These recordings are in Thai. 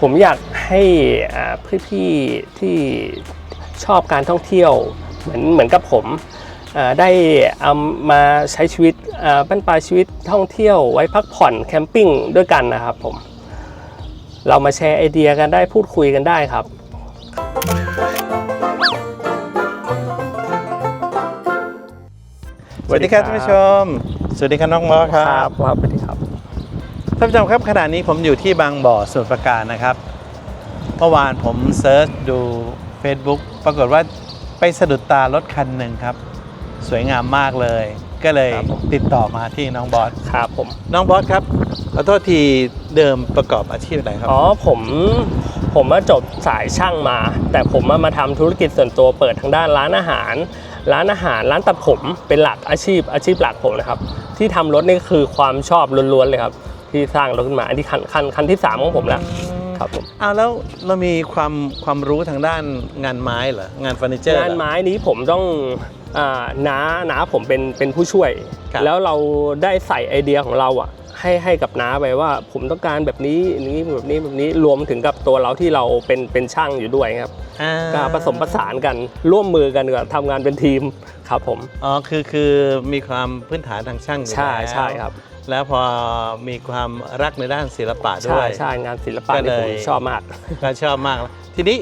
ผมอยากให้อ่าพี่ๆที่ชอบการท่องเที่ยวเหมือนเหมือนกับผมอ่าได้เอามาใช้ชีวิตอ่าบรรปลายชีวิตท่องเที่ยวไว้พักผ่อนแคมปิ้งด้วยกันนะครับผม เรามาแชร์ไอเดียกันได้พูดคุยกันได้ครับ สวัสดีครับท่านผู้ชม สวัสดีครับน้องมอสคครัรับบครับสวัสดีครับ ท่านผู้ชมครับขณะนี้ผมอยู่ที่บางบ่อสมุทรปราการนะครับ เมื่อวานผมเซิร์ชดู Facebook ปรากฏว่าไปสะดุดตารถคันหนึ่งครับ สวยงามมากเลย ก็เลยครับผม ติดต่อมาที่น้องบอสครับผม น้องบอสครับขอโทษทีเดิมประกอบอาชีพอะไรครับอ๋อผมผมมาจบสายช่างมา แต่ผมมามาทำธุรกิจส่วนตัวเปิดทางด้านร้านอาหาร ร้านอาหารร้านตัดผมเป็นหลักอาชีพอาชีพหลักผมนะครับ ที่ทำรถนี่คือความชอบล้วนๆเลยครับ ที่สร้างรถขึ้นมา อันนี้คันคันคันที่สามของผมแล้วครับผมเอาแล้วเรามีความความรู้ทางด้านงานไม้เหรองานเฟอร์นิเจอร์เหรองานไม้นี้ผมต้องอ่าน้าน้าผมเป็นเป็นผู้ช่วยครับแล้วเราได้ใส่ไอเดียของเราอะให้ให้กับน้าไปว่าผมต้องการแบบนี้อย่างนี้แบบนี้แบบนี้รวมถึงกับตัวเราที่เราเป็นเป็นช่างอยู่ด้วยครับอ่าก็ผสมผสานกันร่วมมือกันกับทำงานเป็นทีมครับผมอ๋อคือคือมีความพื้นฐานทางช่างอยู่ใช่แล้วใช่ครับ แล้วพอมีความรักในด้านศิลปะด้ใช่วย ใช่งานศิลปะก็นี่เลผมยชอบมาก ก็ชอบมากทีนี้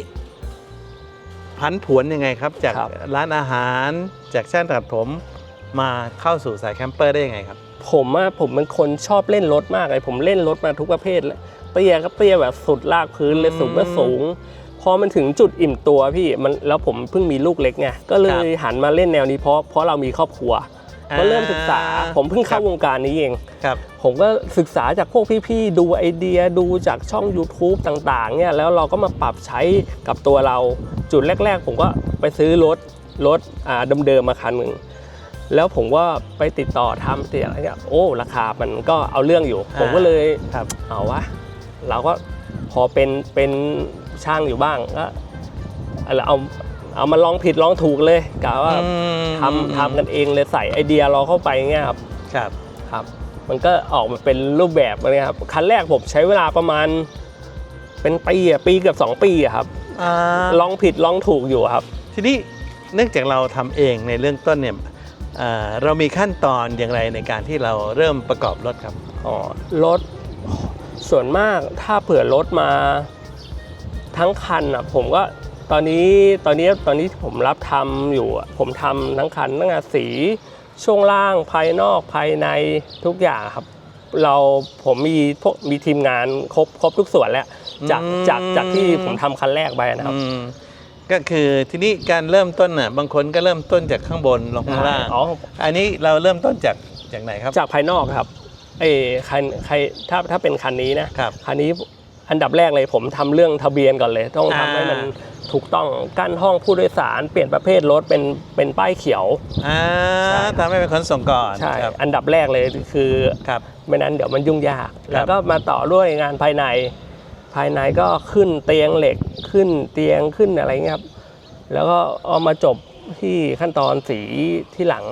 พันผวนยังไงครับ จากครับ ร้านอาหารจากช่างตัดผมมาเข้าสู่สายแคมเปอร์ได้ยังไงครับ ผมอะผมเป็นคนชอบเล่นรถมากเลยผมเล่นรถมาทุกประเภทเลยเตี้ยก็เตี้ยแบบสุดลากพื้นเลยอืมสูงก็สูง พอมันถึงจุดอิ่มตัวพี่มันแล้วผมเพิ่งมีลูกเล็กไงก็เลครัยบหันมาเล่นแนวนี้เพราะเพราะเรามีครอบครัว ก็เริ่มศึกษา ผมเพิ่งเข้าวงการนี้เองครับผมก็ศึกษาจากพวกพี่ๆ ดูไอเดียดูจากช่อง YouTube ต่างๆเนี่ยแล้วเราก็มาปรับใช้กับตัวเราจุดแรก ๆ ผมก็ไปซื้อรถรถอ่าเดิมๆมาคันหนึ่งแล้วผมก็ไปติดต่อทำเสียอะไรเงี้ยโอ้ ราคามันก็เอาเรื่องอยู่ ผมก็เลยครับเอาวะเราก็พอเป็นเป็นช่างอยู่บ้างก็เอา เอามาลองผิดลองถูกเลยกะว่าอืมทำทำกันเองเลยใส่ไอเดียเราเข้าไปเงี้ยครับครับ ครับ มันก็ออกมาเป็นรูปแบบนี้ครับคันแรกผมใช้เวลาประมาณ เป็นปีอะปีเกือบ2ปีอะครับอ่าลองผิดลองถูกอยู่ครับ ทีนี้เนื่องจากเราทำเองในเรื่องต้นเนี่ยอ่าเรามีขั้นตอนอย่างไรในการที่เราเริ่มประกอบรถครับ อ๋อรถส่วนมากถ้าเผื่อรถมาทั้งคันอะผมก็ ตอนนี้ตอนนี้ตอนนี้ที่ผมรับทำอยู่อะผมทำทั้งคันตั้งแต่สีช่วงล่างภายนอกภายในทุกอย่างครับ เราผมมีพวกมีทีมงานครบครบทุกส่วนแล้วจากอืมจากจากที่ผมทำคันแรกไปนะครับอืมก็คือทีนี้การเริ่มต้นน่ะบางคนก็เริ่มต้นจากข้างบนลงข้างล่างอ๋ออันนี้เราเริ่มต้นจากจากไหนครับ จากภายนอกครับเอ้คันใครถ้าถ้าเป็นคันนี้นะครับคันนี้ อันดับแรกเลยผมทำเรื่องทะเบียนก่อนเลย ต้องทำอ่าให้มันถูกต้องกั้นห้องผู้โดยสารเปลี่ยนประเภทรถเป็นเป็นป้ายเขียวอ่าใช่ทำให้เป็นขนส่งก่อนใช่ครับอันดับแรกเลยคือครับไม่นั้นเดี๋ยวมันยุ่งยาก แล้วก็มาต่อด้วยงานภายใน ภายในก็ขึ้นเตียงเหล็กขึ้นเตียงขึ้นอะไรเงี้ยครับแล้วก็เอามาจบที่ขั้นตอนสีที่หลัง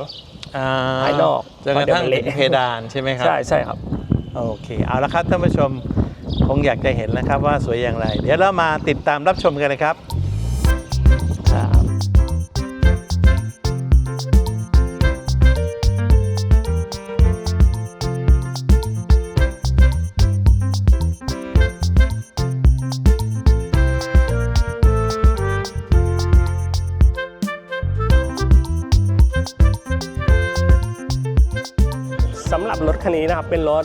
อ่าภายนอกจนกระทั่งเพราะเดี๋ยวมันถึเละงเพดานใช่ไหมครับใช่ใช่ครับโอเคเอาละครับท่านผู้ชม คงอยากจะเห็นนะครับว่าสวยอย่างไร เดี๋ยวเรามาติดตามรับชมกันนะครับ นนี้นะครับ เป็นรถ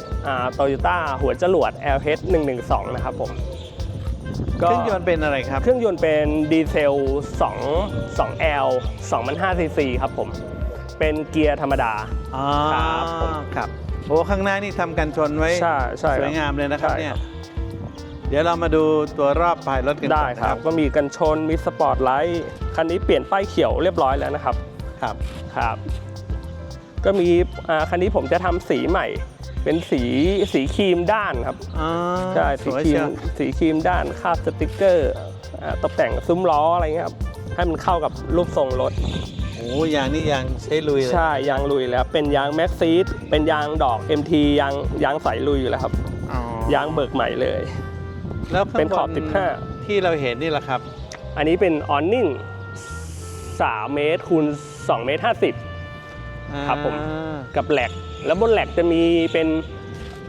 โตโยต้าหัวจรวด LH 112 นะครับผมเครื่องยนต์เป็นอะไรครับ เครื่องยนต์เป็นดีเซล 2 2L 2,500 cc ครับผม เป็นเกียร์ธรรมดาอ๋อครับผมครับโอ้ข้างหน้านี่ทำกันชนไว้ใช่ใช่สวยงามเลยนะครับใช่เนี่ยเดี๋ยวเรามาดูตัวรอบภายรถกันได้ก่อนครับ ก็มีกันชนมีสปอร์ตไลท์คันนี้เปลี่ยนป้ายเขียวเรียบร้อยแล้วนะครับ ครับครับ ก็มีอ่าคันนี้ผมจะทำสีใหม่ เป็นสีสีครีมด้านครับอ๋อใช่สสีวยครีเชียมวสีครีมด้านคาบสติกเกอร์อ่าตกแต่งซุ้มล้ออะไรเงี้ยครับให้มันเข้ากับรูปทรงรถ โอ้ยางนี่ยางใช้ลุยเลย ใช่ยางลุยแล้วเป็นยางแม็กซีดเป็นยางดอก MT ยางยางใสลุยอยู่แล้วครับ อ๋อยางเบิกใหม่เลย แล้วข้างเป็นขอบน15 ที่เราเห็นนี่แหละครับ อันนี้เป็นออนนิ่ง3เมตรคูณ2เมตร50 ครับผมอ่ากับแหลกแล้วบนแหลกจะมีเป็น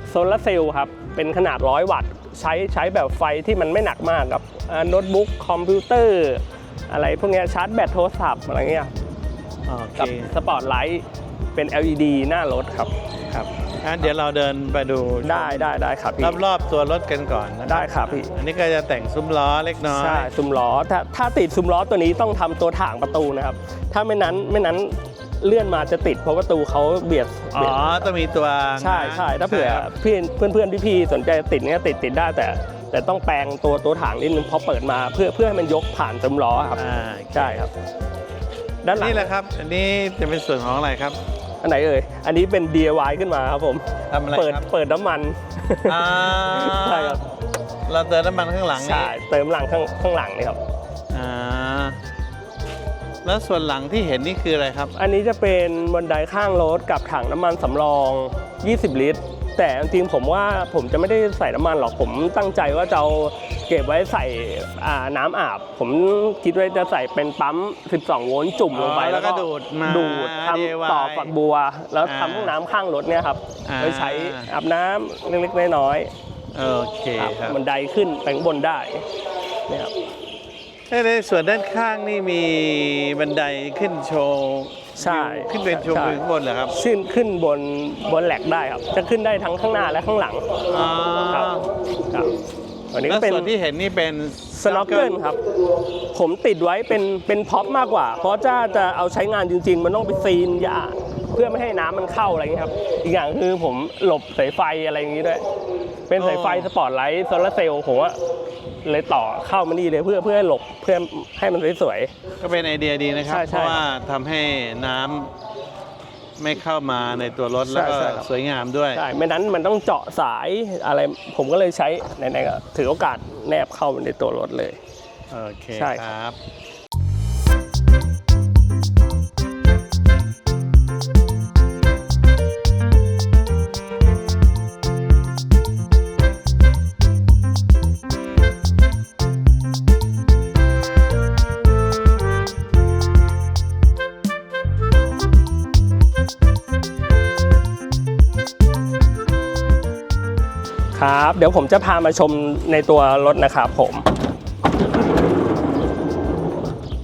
โซลาร์เซลล์ครับเป็นขนาด100วัตต์ใช้ใช้แบบไฟที่มันไม่หนักมากกับอ่าโน้ตบุ๊กคอมพิวเตอร์ อะไรพวกเนี้ยชาร์จแบตโทรศัพท์อะไรเงี้ยโอเคกับสปอตไลท์เป็น LED หน้ารถครับครับงั้นเดี๋ยวเราเดินไปดูได้ได้ได้ครับพี่รอบๆตัวรถกันก่อนนะได้ครับพี่อันนี้ก็จะแต่งซุ้มล้อเล็กน้อยใช่ซุ้มล้อถ้าถ้าติดซุ้มล้อตัวนี้ต้องทำตัวถ่างประตูนะครับ ถ้าไม่นั้นไม่นั้น เลื่อนมาจะติดเพราะประตูเขาเบียดอ๋เบียด อต้องมีตัวใช่ใช่ถ้าเผื่อครับพี่เพื่อนเพื่อนๆพี่ๆสนใจติดเนี้ยติดติดได้แต่ แต่ต้องแปลงตัวตัวถังนิดนึงเพราะเปิดมาเพื่อเพื่อให้มันยกผ่านซุ้มล้อครับอ่าใช่ครับ ด้านหลังนี่แหละครับ อันนี้จะเป็นส่วนของอะไรครับอันไหนเอ่ยอันนี้เป็น DIY ขึ้นมาครับผม ทำอะไรเปิดครับเปิดน้ำมัน อ่าใช่ครับ เราเติมน้ำมันข้างหลังนี่ใช่เติมหลังข้างข้างหลังนี่ครับ อ่า แล้วส่วนหลังที่เห็นนี่คืออะไรครับ อันนี้จะเป็นบันไดข้างรถกับถังน้ำมันสำรอง 20 ลิตร แต่จริงๆผมว่าผมจะไม่ได้ใส่น้ำมันหรอกผมตั้งใจว่าจะเอาเก็บไว้ใส่อ่าน้ำอาบ ผมคิดว่าจะใส่เป็นปั๊ม 12 โวลต์จุ่มลงไปอ๋อแล้วก็ดูดมาดูดท DIY ำต่อฝักบัว แล้วอ่าทำห้องน้ำข้างรถเนี่ยครับอ่า ไว้ใช้อาบน้ำเล็กๆน้อยโอเคๆครับครับ บันไดขึ้นไปข้างบนได้เนี่ยครับเอ้ย ในส่วนด้านข้างนี่มีบันไดขึ้นโชว์ใช่ขึ้นเป็นชมใช่ วิวข้างบนเหรอครับขึ้นขึ้นบนบนแหลกได้ครับ จะขึ้นได้ทั้งข้างหน้าและข้างหลังอ๋อครับครับอันนี้แล้ก็วเป็น ส่วนที่เห็นนี่เป็นสโนว์เกิลครับ ผมติดไว้เป็นเป็นพ็อปมากกว่า เพราะจะจะเอาใช้งานจริง ๆ มันต้องไปซีนหญ้าเพื่อไม่ให้น้ำมันเข้าอะไรอย่างนี้ยครับ อีกอย่างคือผมหลบสายไฟอะไรอย่างนี้ด้วย เป็นสายไฟสปอตไลท์โซลาร์เซลล์ผมว่า เลยต่อเข้ามานี่เลยเพื่อเพื่อให้หลบเพื่อให้มันสวย ก็เป็นไอเดียดีนะครับ ใช่เพใช่ราะว่าทำให้น้ำไม่เข้ามาในตัวรถใช่แล้วก็ใช่ครับ สวยงามด้วย ๆใช่ไม่นั้นมันต้องเจาะสายอะไรผมก็เลยใช้ไหนๆก็ถือโอกาสแนบเข้าในตัวรถเลย โอเคใช่คครัรับบ เดี๋ยวผมจะพามาชมในตัวรถนะครับผม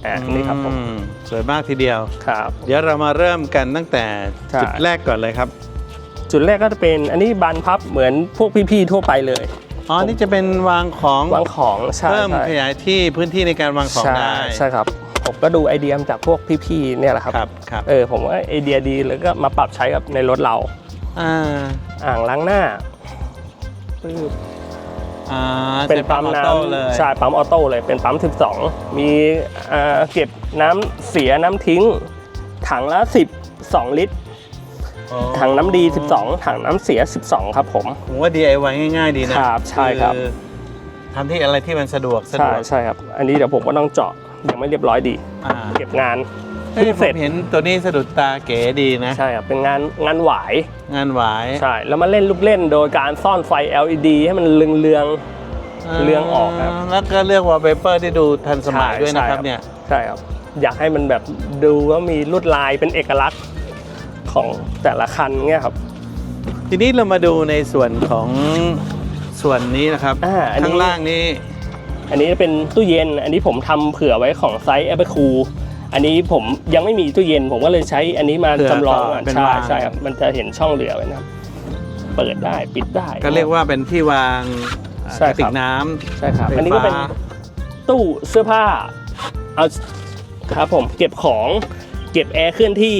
อ่านี่ครับผมอืมสวยมากทีเดียวครับ เดี๋ยวเรามาเริ่มกันตั้งแต่ใช่จุดแรกก่อนเลยครับ จุดแรกก็จะเป็นอันนี้บานพับเหมือนพวกพี่ๆทั่วไปเลยอ๋อ นี่จะเป็นวางของวางของใช่เพิ่มใช่ขยายที่พื้นที่ในการวางของใช่ได้ใช่ครับผมก็ดูไอเดียมาจากพวกพี่ๆเนี่ยแหละครับครับครับเออผมว่าไอเดียดีแล้วก็มาปรับใช้กับในรถเราอ่าอ่างล้างหน้า ปึ๊บอ่าเป็นปั๊มออน้โต้เลยำใช่ปั๊มออโต้เลยเป็นปั๊ม 12 มีอ่าเก็บน้ำเสียน้ำทิ้ง ถังละ 12 ลิตรโอ้ถังน้ำดี 12 ถังน้ำเสีย 12 ครับผมผมว่า DIY ง่าย ๆ ดีนะครับใช่ครับอทำที่อะไรที่มันสะดวกสะดใช่วกใช่ครับ อันนี้เดี๋ยวผมก็ต้องเจาะยังไม่เรียบร้อยดีอ่าเก็บงาน เฮ้ยเพิ่งผเสร็จมเห็นตัวนี้สะดุดตาเก๋ดีนะ ใช่ครับเป็นงานงานหวาย งานหวายใช่ แล้วมาเล่นลูกเล่นโดยการซ่อนไฟ LED ให้มันเรือง เรื่องออกครับ แล้วก็เลือกวอลเปเปอร์ที่ดูทันๆสมัยด้วยนะครับใช่เนี่ย ใช่ครับ อยากให้มันแบบดูว่ามีลวดลายเป็นเอกลักษณ์ของแต่ละคันเงี้ยครับ ทีนี้เรามาดูในส่วนของส่วนนี้นะครับ อ่าอันนี้ ข้างล่างนี้ อันนี้เป็นตู้เย็น อันนี้ผมทำเผื่อไว้ของไซส์แอปเปิลคู อันนี้ผมยังไม่มีตู้เย็น ผมก็เลยใช้อันนี้มาเผื่อจำลองต่อก่อนเป็นใช่วาง ใช่ครับมันจะเห็นช่องเหลือไว้นะครับเปิดได้ปิดได้ ก็เรียกว่าเป็นที่วางใช่กระติครักบน้ำใช่ครับไฟอันนี้ก็เป็น ฟ้าตู้เสื้อผ้าเอาครับผมเก็บของเก็บแอร์เคลื่อนที่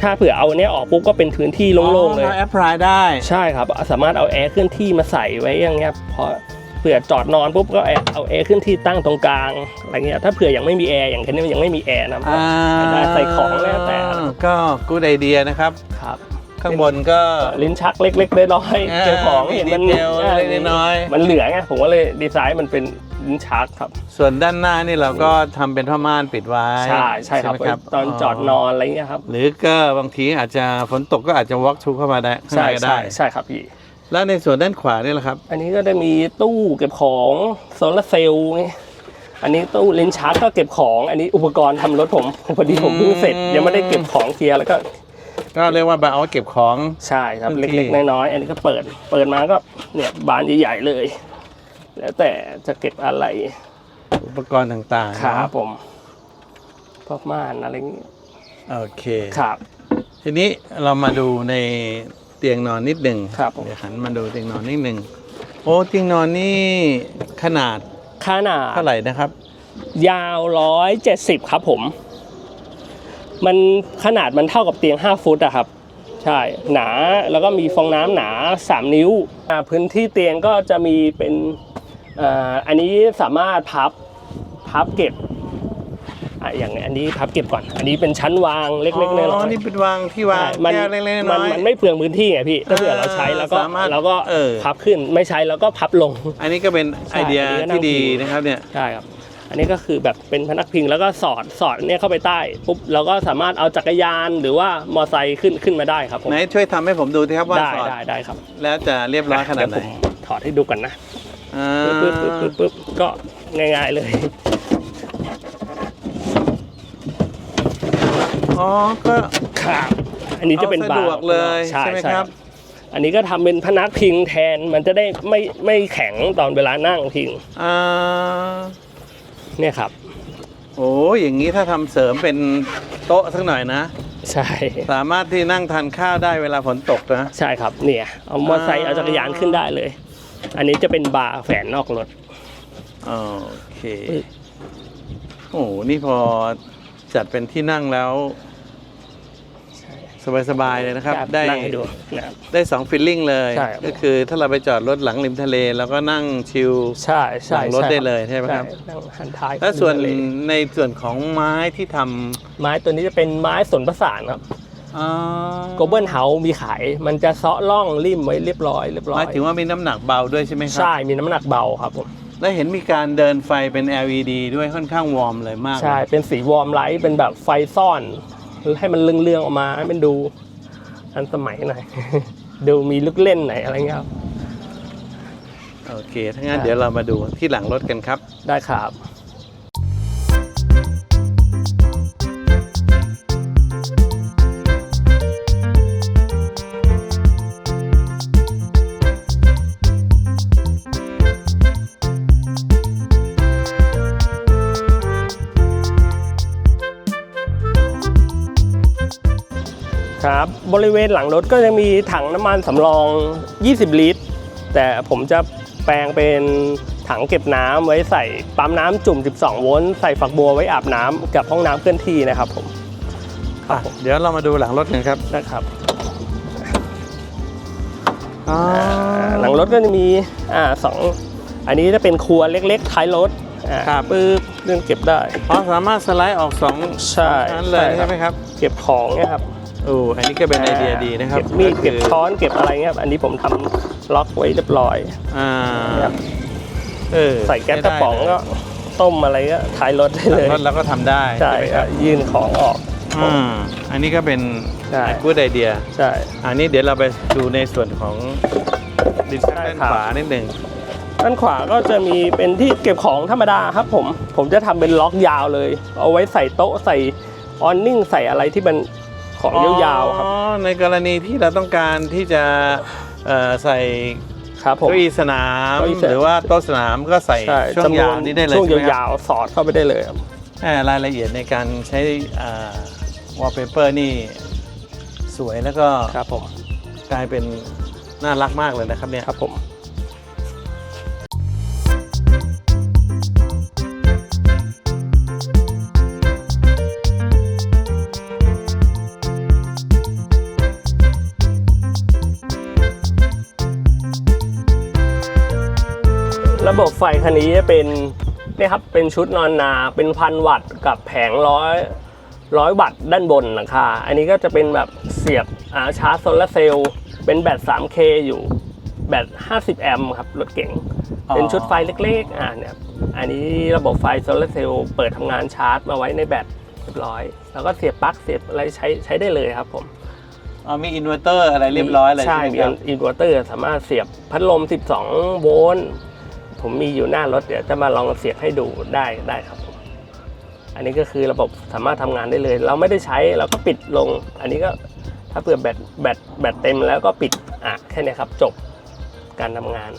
ถ้าเผื่อเอาอันเนี้ยออกปุ๊บก็เป็นพื้นที่โล่งๆเลย อ๋อราแอปพลายได้ ใช่ครับ สามารถเอาแอร์เคลื่อนที่มาใส่ไว้อย่างเงี้ยพอ เผื่อจอดนอนปุ๊บก็แอร์เอาแอร์เคลื่อนที่ตั้งตรงกลางอะไรเงี้ยถ้าเผื่อยังไม่มีแอร์อย่างคันนี้มันยังไม่มีแอร์นะอ่าได้ใส่ของแล้วแต่ก็กูดไอเดียนะครับครับข้างบนก็ลิ้นชักเล็กๆน้อยๆเก็บของเห็นมันดีเทลเล็กๆน้อยๆมันเหลือไงผมก็เลยดีไซน์มันเป็นลิ้นชักครับ ส่วนด้านหน้านี่เราก็ทำเป็นผ้าม่านปิดไว้ใช่ใช่ครับไหมตอนจอดนอนอะไรเงี้ยครับหรือก็บางทีอาจจะฝนตกก็อาจจะ walk through เข้ามาได้ข้างใช่ในก็ใช่ได้ใช่ครับพี่ แล้วในส่วนด้านขวานี่แหละครับ อันนี้ก็จะมีตู้เก็บของโซลาร์เซลล์ไงอันนี้ตู้เลนส์ชาร์จก็เก็บของ อันนี้อุปกรณ์ทำรถผมพอดีผมเพิ่งเสร็จ ยังไม่ได้เก็บของเคลียร์แล้วก็ก็เรียกว่าเอาไว้เก็บของ ใช่ครับพื้นที่เล็กๆน้อยๆอันนี้ก็เปิด เปิดมาก็เนี่ยบานใหญ่ๆเลย แล้วแต่จะเก็บอะไรอุปกรณ์ต่างๆครับเนอะผมพวกม่านอะไรอย่างเงี้ยโอเคครับ ทีนี้เรามาดูใน เตียงนอนนิดหนึ่งครับผม เดี๋ยวหันมาดูเตียงนอนนิดหนึ่งโอ้เตียงนอนนี่ขนาดขนาดเท่าไหร่นะครับยาวร้อยเจ็ดสิบครับผม มันขนาดมันเท่ากับเตียง 5 ฟุตอะครับ ใช่ หนาแล้วก็มีฟองน้ำหนา 3 นิ้วอ่าพื้นที่เตียงก็จะมีเป็นอ่าอันนี้สามารถพับพับเก็บ อะอย่างอันนี้พับเก็บก่อน อันนี้เป็นชั้นวางเล็กๆน้อยอ๋อๆนี่เป็นวางที่วางมันแก้วเล็กๆมัน้อยมันไม่เปลืองพื้นที่ไงพี่ถ้าเผื่อเราใช้แล้วก็สามารถเราก็เออ พับขึ้นไม่ใช้แล้วก็พับลง ๆอันนี้ก็เป็นไอเดียอันนี้ก็นั่งที่ดีพิงนะครับเนี่ย ใช่ครับ อันนี้ก็คือแบบเป็นพนักพิงแล้วก็สอดสอดเนี่ยเข้าไปใต้ปุ๊บเราก็สามารถเอาจักรยานหรือว่ามอไซค์ขึ้นขึ้นมาได้ครับผมไหนช่วยทำให้ผมดูสิครับว่าได้สอดได้ได้ครับแล้วจะเรียบร้อยขนาดไหนเยวผมถอดให้ดูกันนะอ่าปึ๊บปึ๊บปึ๊บปึ๊บปึ๊บก็ง่าย ๆเลย อ๋อก็ครับอันนี้จะเป็นเอาบาสะดวกเลยใช่ใช่ไหมใช่ครับ อันนี้ก็ทำเป็นพนักพิงแทนมันจะได้ไม่ไม่แข็งตอนเวลานั่งพิงอ่าเนี่ยครับ โอ้อย่างนี้ถ้าทำเสริมเป็นโต๊ะสักหน่อยนะใช่ สามารถที่นั่งทานข้าวได้เวลาฝนตกนะ ใช่ครับ เนี่ย เอามอไซค์อ่าเอาจักรยานขึ้นได้เลย อันนี้จะเป็นบาร์แฝนนอกรถ โอเคปึ๊บโอ้โห นี่พอจัดเป็นที่นั่งแล้ว สบายๆเลยนะครับได้นั่งให้ดูนะครับ ได้สองฟิลลิ่งเลย ใช่ครับ ก็คือถ้าเราไปจอดรถหลังริมทะเลแล้วก็นั่งชิล ใช่ใช่หลังรถใช่ได้เลยใช่ไหมครับ นั่งหันท้ายแล้วส่วนขึ้ทะเลในส่วนของไม้ที่ทำไม้ตัวนี้จะเป็นไม้สนประสานครับอ่าโกลเบิลเฮาส์มีขายมันจะเซาะล่องริมไว้เรียบร้อยเรียบร้หอมายยถึงว่ามีน้ำหนักเบาด้วยใช่ไหมครัใช่มีน้ำหนักเบาครับผมและเห็นมีการเดินไฟเป็น LED ด้วยค่อนข้างวอร์มเลยมากใช่เลยเป็นสีวอร์มไลท์เป็นแบบไฟซ่อน ให้มันเรืองๆออกมาให้มันดูทันสมัยหน่อยดูมีลูกเล่นหน่อยอะไรเงี้ยครับโอเคถ้างั้นเดี๋ยวเรามาดูที่หลังรถกันครับ ได้ครับ บบริเวณหลังรถก็จะมีถังน้ำมันสำรอง 20 ลิตร แต่ผมจะแปลงเป็นถังเก็บน้ำไว้ใส่ปั๊มน้ำจุ่ม 12 โวลต์ใส่ฝักบัวไว้อาบน้ำกับห้องน้ำเคลื่อนที่นะครับผมอะเดี๋ยวเรามาดูหลังรถกันครับนะครับอ๋อหลังรถก็จะมีอ่าสองอันนี้จะเป็นครัวเล็กๆท้ายรถอ่าครับปึ๊บเรื่องเก็บได้อ๋อสามารถสไลด์ออกสองใช่ชั้นเลยใช่ครับใช่ไหมครับ เก็บของเนี่ยครับ โอ้อันนี้ก็เป็นไอเดียดีนะครับเก็บมีดคือเก็บช้อนเก็บอะไรเงี้ยครับอันนี้ผมทำล็อกไว้เรียบร้อยอ่าครับเออใส่แก๊สกระป๋องก็ต้มอะไรก็ท้ายรถได้หลัเลงยรถเราก็ทำได้ใช่ไหมครับยื่นของออก อืมอันนี้ก็เป็นใช่ กูดไอเดีย ใช่ อันนี้เดี๋ยวเราไปดูในส่วนของดินชักได้ด้านครับขวานิดหนึ่งด้านขวาก็จะมีเป็นที่เก็บของธรรมดาครับผม ผมจะทำเป็นล็อกยาวเลย เอาไว้ใส่โต๊ะใส่ออนนิ่งใส่อะไรที่มัน ของยาวๆครับอ๋อในกรณีที่เราต้องการที่จะเอ่อใส่ครับผมเก้าอี้สนามเก้าอี้สนามหรือว่าโต๊ะสนามก็ใส่ใช่ช่วงจำนยาวนี้ได้เลยช่วงใช่ไหมครับยาวๆสอดเข้าไปได้เลยครับแหม่รายละเอียดในการใช้วอลเปเปอร์นี่สวยแล้วก็ครับผมกลายเป็นน่ารักมากเลยนะครับเนี่ยครับผม ระบบไฟคันนี้จะเป็นเนี่ยครับเป็นชุดนอนนาเป็นพันวัตต์กับแผงร้อยร้อยวัตต์ด้านบนหลังคาอันนี้ก็จะเป็นแบบเสียบอ่าชาร์จโซลาร์เซลล์เป็นแบต 3K อยู่แบต 50 แอมป์ครับรถเก๋งอ๋อเป็นชุดไฟเล็กๆอ่าเนี่ยอันนี้ระบบไฟโซลาร์เซลล์เปิดทำงานชาร์จมาไว้ในแบตเรียบร้อย แล้วก็เสียบปลั๊กเสียบอะไรใช้ใช้ได้เลยครับผมอ๋อมีอินเวอร์เตอร์อะไรเรียบร้อยเลยใช่ใช่ไหมมีครับอินเวอร์เตอร์สามารถเสียบพัดลม 12 โวลต์ ผมมีอยู่หน้ารถเดี๋ยวจะมาลองเสียบให้ดูได้ได้ครับผมอันนี้ก็คือระบบสามารถทำงานได้เลย เราไม่ได้ใช้เราก็ปิดลง อันนี้ก็ถ้าเผื่อแบตแบตแบตเต็มแล้วก็ปิดอะแค่นี้ครับจบการทำงาน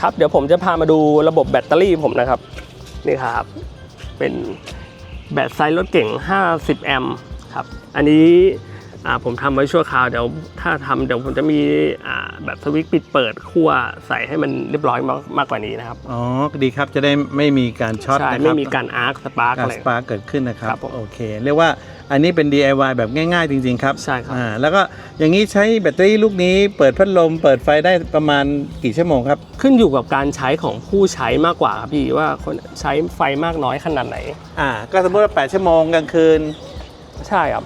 ครับ เดี๋ยวผมจะพามาดูระบบแบตเตอรี่ผมนะครับนี่ครับ เป็นแบตไซส์รถเก่ง 50 แอมป์ครับ อันนี้ ผมทำไว้ชั่วคราวเดี๋ยวถ้าทำเดี๋ยวผมจะมีอ่าแบบสวิตช์ปิดเปิดขั้วใส่ให้มันเรียบร้อยมากมากกว่านี้นะครับ อ๋อ ดีครับจะได้ไม่มีการช็อตใช่นะครับไม่มีการอาร์คสปาร์กการอะไรสปาร์กเกิดขึ้นนะครับครับผมโอเค เรียกว่าอันนี้เป็น DIY แบบง่ายๆ จริง ๆ ครับ ใช่ครับอ่าแล้วก็อย่างนี้ใช้แบตเตอรี่ลูกนี้เปิดพัดลม เปิดไฟได้ประมาณกี่ชั่วโมงครับ ขึ้นอยู่กับการใช้ของผู้ใช้มากกว่าครับพี่ว่าคนใช้ไฟมากน้อยขนาดไหน อ่า ก็สมมติว่า8ชั่วโมงกลางคืน ใช่ครับ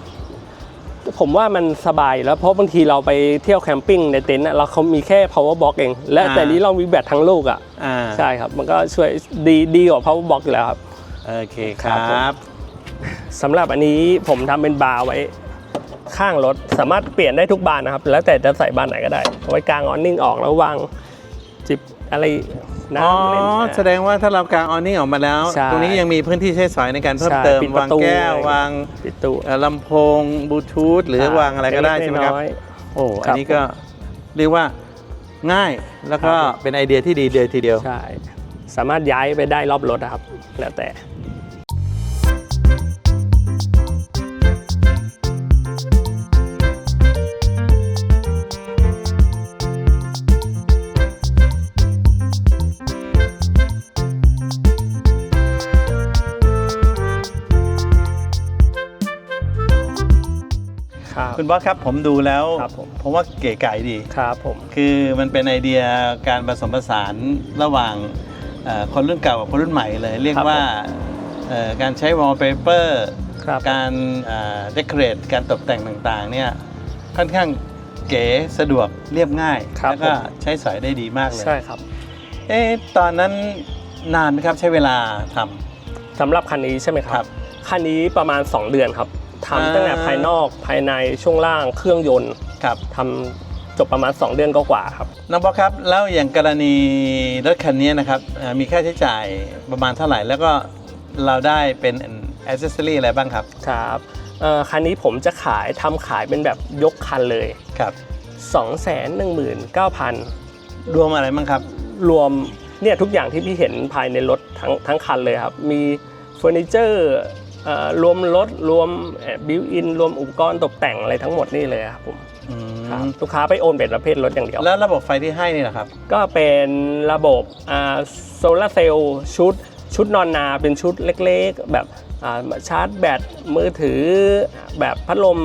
ผมว่ามันสบายอยู่แล้วเพราะบางทีเราไปเที่ยวแคมปิ้งในเต็นท์อะเราเขามีแค่ power box เอง และอ่าแต่นี้เรามีแบตทั้งลูกอะอ่าใช่ครับมันก็ช่วยดีดีกว่า power box อยู่แล้วครับโอเคคครัรับผมสำหรับอันนี้ผมทำเป็นบาร์ไว้ข้างรถสามารถเปลี่ยนได้ทุกบานนะครับ แล้วแต่จะใส่บานไหนก็ได้เอาไว้กลางออนนิ่งออกแล้ววางจิบ อะไรอ๋อน้ำเล่นแสดงว่าถ้าเรากางออนนี่ออกมาแล้ว ใช่ตรงนี้ยังมีพื้นที่ใช้สอยในการเพิ่มใช่เติมปิดประวางตู แก้วอะไรวางปิดตู้ เอ่อลำโพงบลูทูธหรือวางอะไรก็ได้ใช่ไหมครับเล็กๆน้อยโอ้คอัรันบนี้ก็เรียกว่าง่ายแล้วก็ครับ เป็นไอเดียที่ดีเลยทีเดียวๆใช่ สามารถย้ายไปได้รอบรถนะครับ แล้วแต่ ครับคุณบอสครับผมดูแล้วครับผม ผมว่าเก๋ไก่ดี ครับผม คือมันเป็นไอเดียการผสมผสานระหว่างเอ่อคนรุ่นเก่ากับคนรุ่นใหม่เลย เรียกครับว่าเอ่อการใช้วอลเปเปอร์ครับ การเดคอเรทการตกแต่งต่างๆเนี่ยค่อนข้างเก๋สะดวกเรียบง่าย ครับแล้วก็ผม ใช้สอยได้ดีมากเลย ใช่ครับเอ๊ะตอนนั้นนานไหมครับใช้เวลาทสำหรับคันนี้ใช่ไหมคครัรับ บ คันนี้ประมาณ 2 เดือนครับอ่า ทำตั้งแต่ภายนอกภายในช่วงล่างเครื่องยนต์ำครับทำจบประมาณ 2 เดือนก็กว่าครับน้องบอสครับแล้วอย่างกรณีรถคันนี้นะครับเอ่อมีค่าใช้จ่ายประมาณเท่าไหร่ แล้วก็เราได้เป็นอ c เซสซอรี่อะไรบ้างครับครับเอ่อคันนี้ผมจะขายทำขายเป็นแบบยกคันเลยครับ219,000 รวมอะไรบ้างครับ รวมเนี่ยทุกอย่างที่พี่เห็นภายในรถทั้งทั้งคันเลยครับ มีเฟอร์นิเจอร์เอ่อ รวมรถรวมบิวอินรวมอุปกรณ์ตกแต่งอะไรทั้งหมดนี่เลยครับผมอืมครับลูกค้าไปโอนเป็นประเภทรถอย่างเดียว แล้วระบบไฟที่ให้นี่นะครับ ก็เป็นระบบโซลาร์เซลล์ชุดชุดนอนนาเป็นชุดเล็กๆ แบบอ่าชาร์จแบตมือถือ แบบพัดลม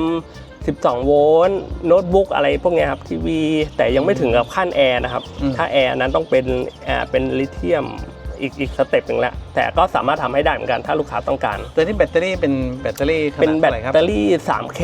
12 โวลต์โน้ตบุ๊กอะไรพวกเนี้ยครับทีวี แต่ยังไม่ถึงกับขั้นแอร์นะครับอืมถ้าแอร์นั้นต้องเป็นอ่าเป็นลิเธียม อีกอีกสเต็ปหนึ่งแล้วแต่ก็สามารถทำให้ได้เหมือนกันถ้าลูกค้าต้องการตัวนี้แบตเตอรี่เป็นแบตเตอรี่ขเป็นนาดแบเท่าตไหร่ครับเตอรี่ 3K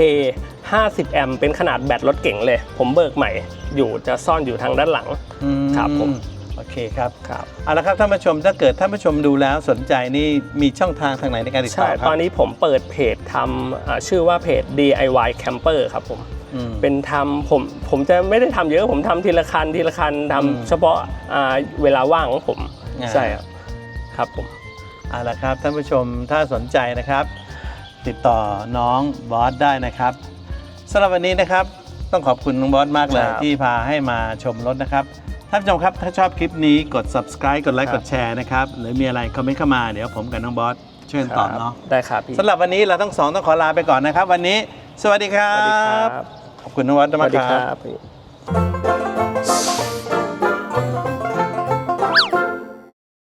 50 แอมป์เป็นขนาดแบตรถเก๋งเลย ผมเบิกใหม่อยู่จะซ่อนอยู่ทางด้านหลังอืมครับผมโอเคครับครับเอาละครับท่านผู้ชมถ้าเกิดท่านผู้ชมดูแล้วสนใจนี่มีช่องทางทางไหนในการติดต่ใช่อครัตอนนี้ผมเปิดเพจทำอ่าชื่อว่าเพจ DIY Camper ครับผมอืมเป็นทำผมผมจะไม่ได้ทำเยอะผมทำทีละคันทีละคันทำอืมเฉพาะอ่าเวลาว่างของผม อ่า ใช่ครับครับผมเอาละครับท่านผู้ชมถ้าสนใจนะครับ ติดต่อน้องบอสได้นะครับสำหรับวันนี้นะครับต้องขอบคุณน้องบอสมากเลยครับที่พาให้มาชมรถนะครับท่านผู้ชมครับถ้าชอบคลิปนี้กด subscribe กดไลค์คกรับดแชร์นะครับหรือมีอะไรคอมเมนต์เข้ามาเดี๋ยวผมกับน้องบอสช่วยกันตอบเนาะได้ครับพี่สำหรับวันนี้เราทั้งสองต้องขอลาไปก่อนนะครับ วันนี้ สวัสดีครัสวัสดีครับบขอบคุณน้องบอสสมาวักสดีคครัรับ บพี่